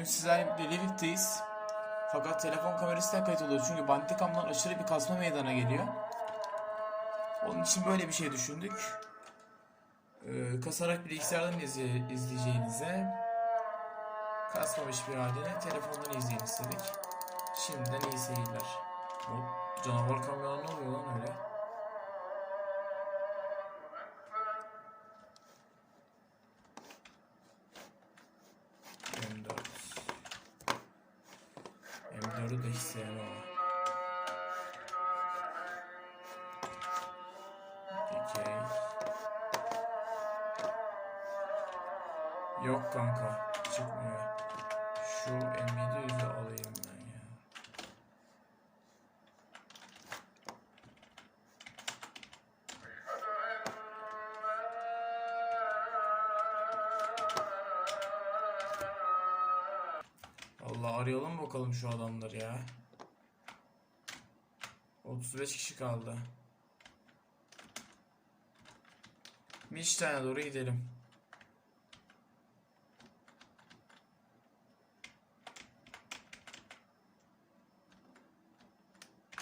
Bugün sizlerle birlikteyiz. Fakat telefon kamerası da kayıt oluyor çünkü Bandicam'dan aşırı bir kasma meydana geliyor. Onun için böyle bir şey düşündük. Ee, kasarak bilgisayardan izle- izleyeceğinize kasmamış bir halini telefondan izleyin istedik. Şimdiden iyi seyirler. O canavar kamyonu ne oluyor lan öyle? Yok kanka. Çıkmıyor. Şu M700'ü alayım ben ya. Allah arayalım bakalım şu adamları ya. 35 kişi kaldı. Mişta'ya doğru gidelim.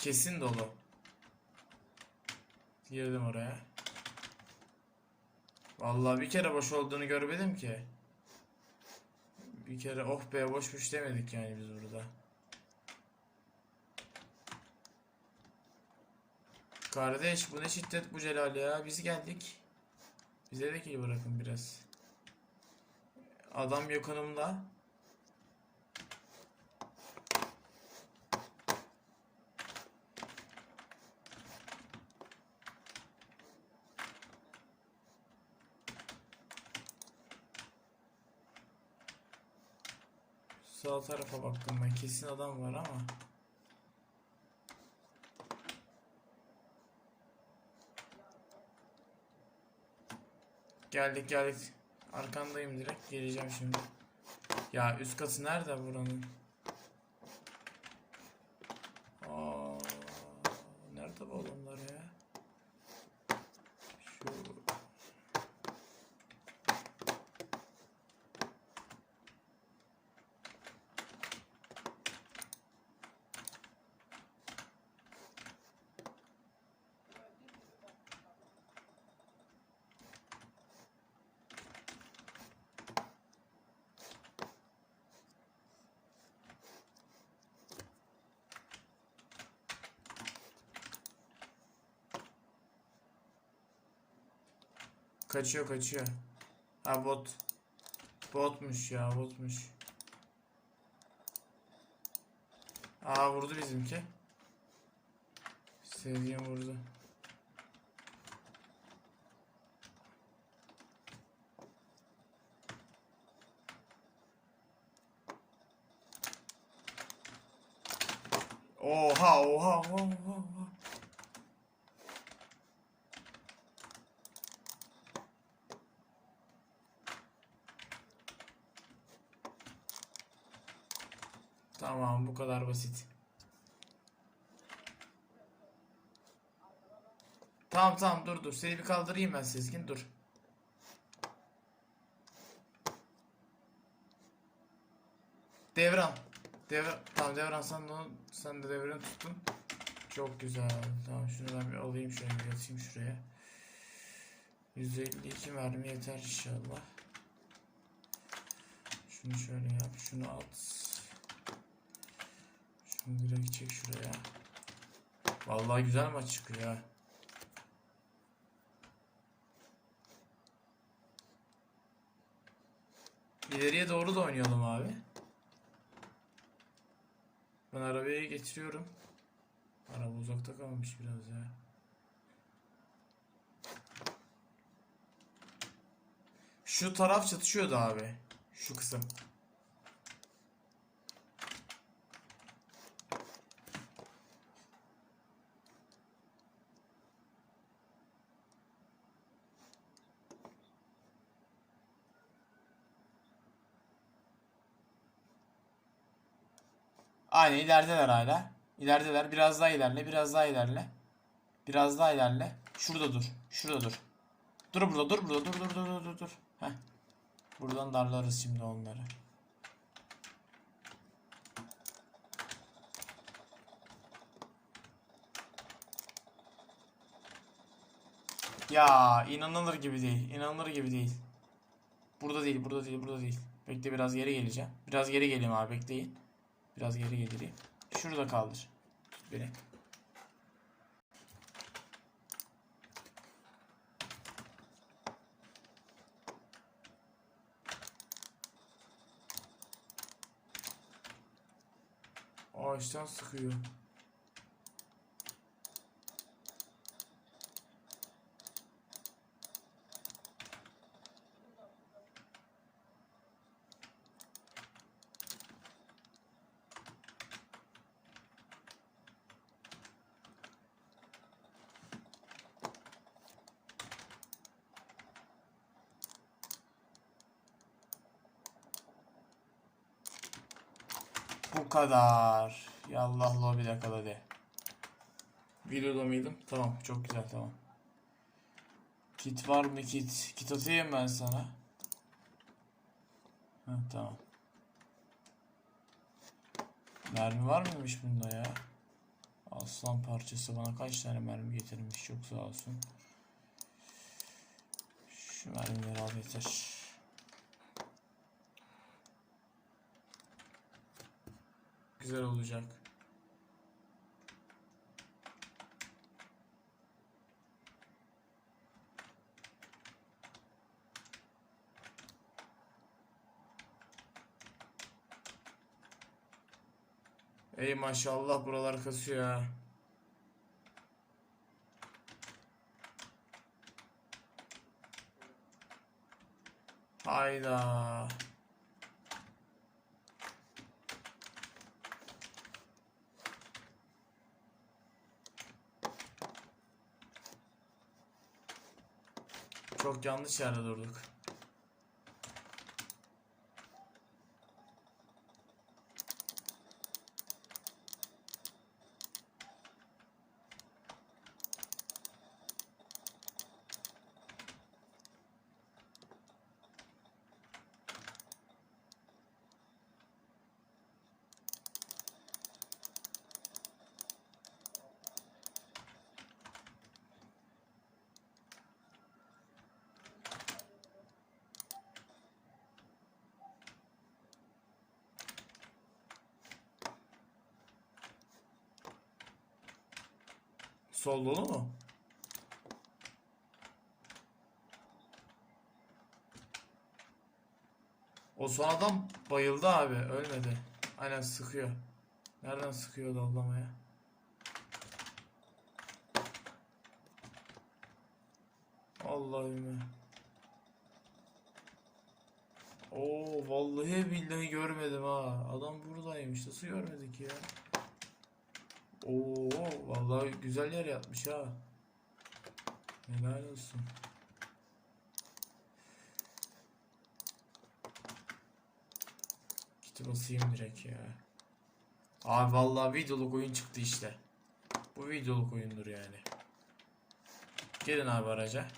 Kesin dolu. Girdim oraya. Vallahi bir kere boş olduğunu görmedim ki. Bir kere oh be boşmuş demedik yani biz burada. Kardeş bu ne şiddet bu Celal ya. Biz geldik. Bize de ki bırakın biraz. Adam yakınımda. Sağ tarafa baktım ben. Kesin adam var ama. Geldik geldik. Arkandayım direkt. Geleceğim şimdi. Ya üst katı nerede buranın? Aa, nerede bu adamlar ya? Şu Kaçıyor kaçıyor. Ha bot. Botmuş ya botmuş. Aa vurdu bizimki. Sevdiğim vurdu. Oha oha oha oha. oha. Tamam bu kadar basit. Tamam tamam dur dur. Seni bir kaldırayım ben Sezgin dur. Devran. Devran. Tamam Devran sen de, onu, sen de devranı tuttun. Çok güzel. Tamam şunu ben bir alayım şöyle bir atayım şuraya. 152 mermi yeter inşallah. Şunu şöyle yap. Şunu at. Şunu direkt çek şuraya. Vallahi güzel maç çıkıyor. İleriye doğru da oynayalım abi. Ben arabayı getiriyorum. Araba uzakta kalmış biraz ya. Şu taraf çatışıyordu abi. Şu kısım. Aynı ilerideler hala. İlerideler. Biraz daha ilerle. Biraz daha ilerle. Biraz daha ilerle. Şurada dur. Şurada dur. Dur burada dur burada dur dur dur dur dur. dur. Heh. Buradan darlarız şimdi onları. Ya inanılır gibi değil. İnanılır gibi değil. Burada değil, burada değil, burada değil. Bekle biraz geri geleceğim. Biraz geri geleyim abi bekleyin. Biraz geri geleyim. Şurada kaldır. Tut beni. Ağaçtan sıkıyor. Bu kadar. Yallah lo bir dakika hadi. Videoda mıydım? Tamam çok güzel tamam. Kit var mı kit? Kit atayım ben sana. Ha, tamam. Mermi var mıymış bunda ya? Aslan parçası bana kaç tane mermi getirmiş çok sağ olsun. Şu mermileri al yeter. Güzel olacak. Ey maşallah buralar kasıyor ha. Hayda. Çok yanlış yerde durduk. Sol dolu mu? O son adam bayıldı abi. Ölmedi. Aynen sıkıyor. Nereden sıkıyor dallamaya? Allah'ım. Oo vallahi billahi görmedim ha. Adam buradaymış. Nasıl görmedik ya? Oo vallahi güzel yer yapmış ha. Helal olsun. Kiti basayım direkt ya. Abi vallahi videoluk oyun çıktı işte. Bu videoluk oyundur yani. Gelin abi araca.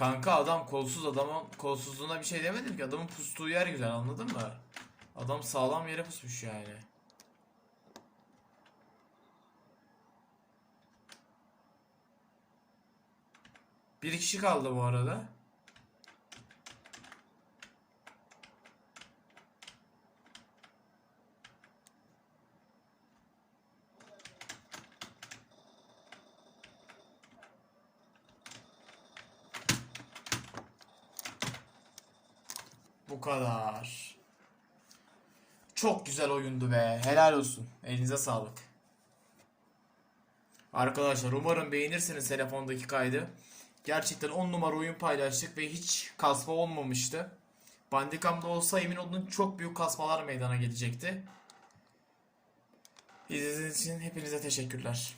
Kanka adam kolsuz adamın kolsuzluğuna bir şey demedim ki adamın pustuğu yer güzel anladın mı? Adam sağlam yere pusmuş yani. Bir kişi kaldı bu arada. Bu kadar. Çok güzel oyundu be. Helal olsun. Elinize sağlık. Arkadaşlar umarım beğenirsiniz telefondaki kaydı. Gerçekten 10 numara oyun paylaştık ve hiç kasma olmamıştı. Bandicam'da olsa emin olun çok büyük kasmalar meydana gelecekti. İzlediğiniz için hepinize teşekkürler.